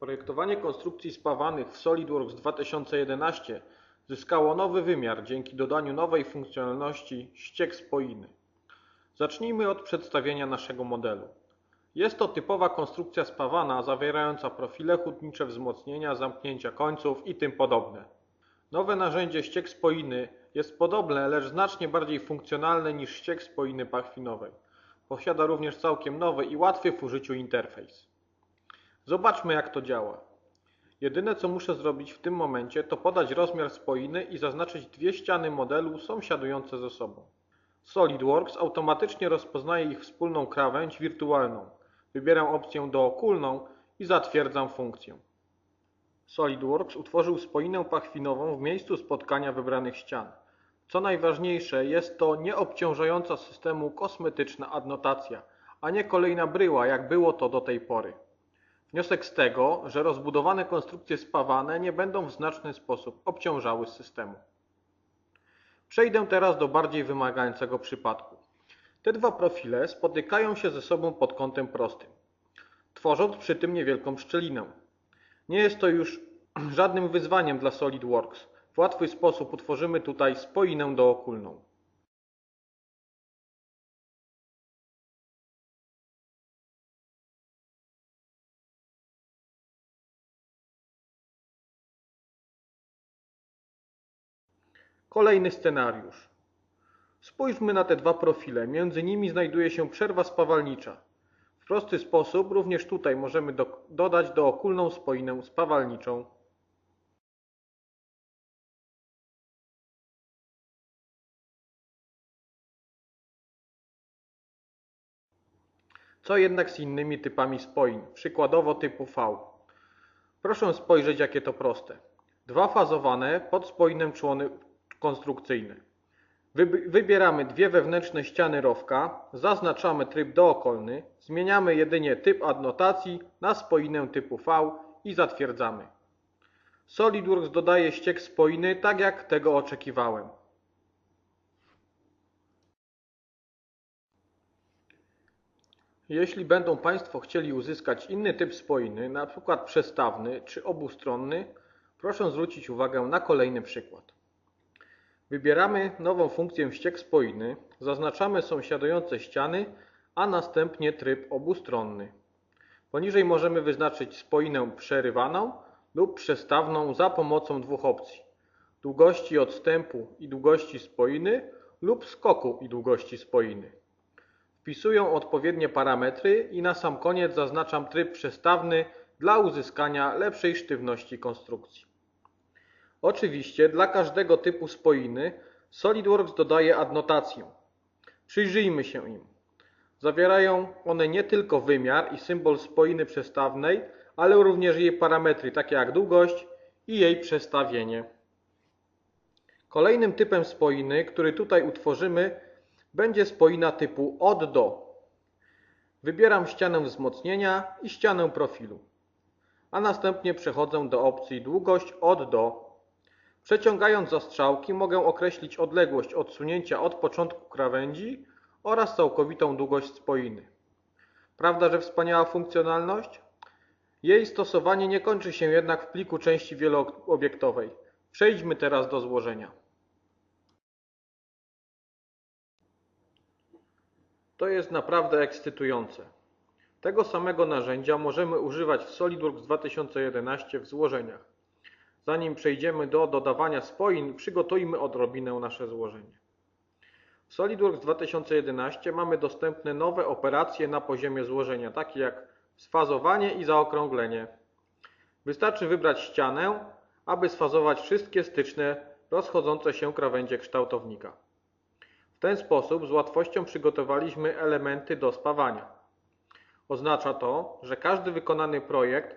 Projektowanie konstrukcji spawanych w SolidWorks 2011 zyskało nowy wymiar dzięki dodaniu nowej funkcjonalności ściek spoiny. Zacznijmy od przedstawienia naszego modelu. Jest to typowa konstrukcja spawana zawierająca profile hutnicze, wzmocnienia, zamknięcia końców i tym podobne. Nowe narzędzie ściek spoiny jest podobne, lecz znacznie bardziej funkcjonalne niż ściek spoiny pachwinowej. Posiada również całkiem nowy i łatwy w użyciu interfejs. Zobaczmy jak to działa. Jedyne co muszę zrobić w tym momencie to podać rozmiar spoiny i zaznaczyć dwie ściany modelu sąsiadujące ze sobą. SolidWorks automatycznie rozpoznaje ich wspólną krawędź wirtualną. Wybieram opcję dookulną i zatwierdzam funkcję. SolidWorks utworzył spoinę pachwinową w miejscu spotkania wybranych ścian. Co najważniejsze, jest to nieobciążająca systemu kosmetyczna adnotacja, a nie kolejna bryła, jak było to do tej pory. Wniosek z tego, że rozbudowane konstrukcje spawane nie będą w znaczny sposób obciążały systemu. Przejdę teraz do bardziej wymagającego przypadku. Te dwa profile spotykają się ze sobą pod kątem prostym, tworząc przy tym niewielką szczelinę. Nie jest to już żadnym wyzwaniem dla SolidWorks. W łatwy sposób utworzymy tutaj spoinę dookulną. Kolejny scenariusz. Spójrzmy na te dwa profile. Między nimi znajduje się przerwa spawalnicza. W prosty sposób również tutaj możemy do, dodać dookulną spoinę spawalniczą. Co jednak z innymi typami spoin, przykładowo typu V? Proszę spojrzeć jakie to proste. Dwa fazowane podspoinem człony konstrukcyjne. Wybieramy dwie wewnętrzne ściany rowka, zaznaczamy tryb dookolny, zmieniamy jedynie typ adnotacji na spoinę typu V i zatwierdzamy. SolidWorks dodaje ściek spoiny tak jak tego oczekiwałem. Jeśli będą Państwo chcieli uzyskać inny typ spoiny, np. przestawny czy obustronny, proszę zwrócić uwagę na kolejny przykład. Wybieramy nową funkcję ściek spoiny, zaznaczamy sąsiadujące ściany, a następnie tryb obustronny. Poniżej możemy wyznaczyć spoinę przerywaną lub przestawną za pomocą dwóch opcji. Długości odstępu i długości spoiny lub skoku i długości spoiny. Wpisuję odpowiednie parametry i na sam koniec zaznaczam tryb przestawny dla uzyskania lepszej sztywności konstrukcji. Oczywiście dla każdego typu spoiny SolidWorks dodaje adnotację. Przyjrzyjmy się im. Zawierają one nie tylko wymiar i symbol spoiny przestawnej, ale również jej parametry, takie jak długość i jej przestawienie. Kolejnym typem spoiny, który tutaj utworzymy, będzie spoina typu od do. Wybieram ścianę wzmocnienia i ścianę profilu, a następnie przechodzę do opcji długość od do Przeciągając za strzałki mogę określić odległość odsunięcia od początku krawędzi oraz całkowitą długość spoiny. Prawda, że wspaniała funkcjonalność? Jej stosowanie nie kończy się jednak w pliku części wieloobiektowej. Przejdźmy teraz do złożenia. To jest naprawdę ekscytujące. Tego samego narzędzia możemy używać w SolidWorks 2011 w złożeniach. Zanim przejdziemy do dodawania spoin, przygotujmy odrobinę nasze złożenie. W SolidWorks 2011 mamy dostępne nowe operacje na poziomie złożenia, takie jak sfazowanie i zaokrąglenie. Wystarczy wybrać ścianę, aby sfazować wszystkie styczne rozchodzące się krawędzie kształtownika. W ten sposób z łatwością przygotowaliśmy elementy do spawania. Oznacza to, że każdy wykonany projekt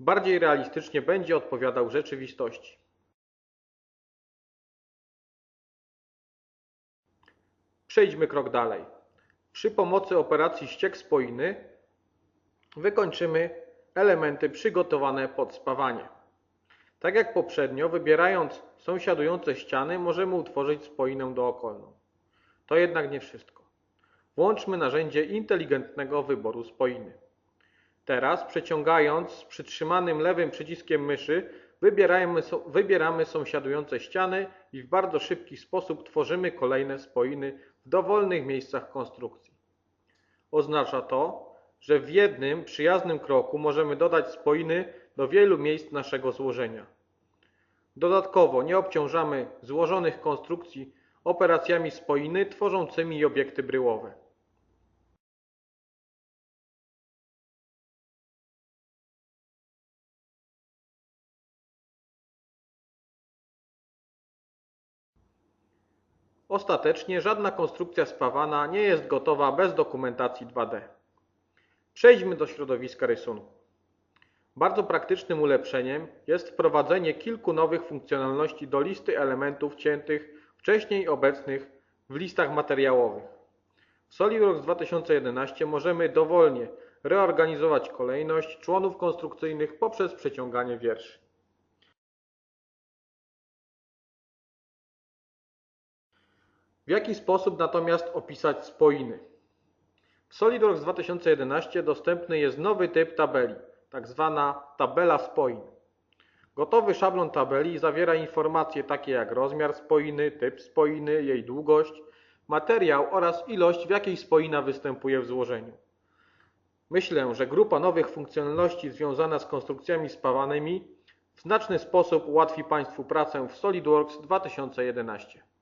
bardziej realistycznie będzie odpowiadał rzeczywistości. Przejdźmy krok dalej. Przy pomocy operacji ściek spoiny wykończymy elementy przygotowane pod spawanie. Tak jak poprzednio, wybierając sąsiadujące ściany, możemy utworzyć spoinę dookolną. To jednak nie wszystko. Włączmy narzędzie inteligentnego wyboru spoiny. Teraz przeciągając przytrzymanym lewym przyciskiem myszy wybieramy, wybieramy sąsiadujące ściany i w bardzo szybki sposób tworzymy kolejne spoiny w dowolnych miejscach konstrukcji. Oznacza to, że w jednym przyjaznym kroku możemy dodać spoiny do wielu miejsc naszego złożenia. Dodatkowo nie obciążamy złożonych konstrukcji operacjami spoiny tworzącymi obiekty bryłowe. Ostatecznie żadna konstrukcja spawana nie jest gotowa bez dokumentacji 2D. Przejdźmy do środowiska rysunku. Bardzo praktycznym ulepszeniem jest wprowadzenie kilku nowych funkcjonalności do listy elementów ciętych wcześniej obecnych w listach materiałowych. W SolidWorks 2011 możemy dowolnie reorganizować kolejność członów konstrukcyjnych poprzez przeciąganie wierszy. W jaki sposób natomiast opisać spoiny? W SolidWorks 2011 dostępny jest nowy typ tabeli, tak zwana tabela spoin. Gotowy szablon tabeli zawiera informacje takie jak rozmiar spoiny, typ spoiny, jej długość, materiał oraz ilość, w jakiej spoina występuje w złożeniu. Myślę, że grupa nowych funkcjonalności związana z konstrukcjami spawanymi w znaczny sposób ułatwi Państwu pracę w SolidWorks 2011.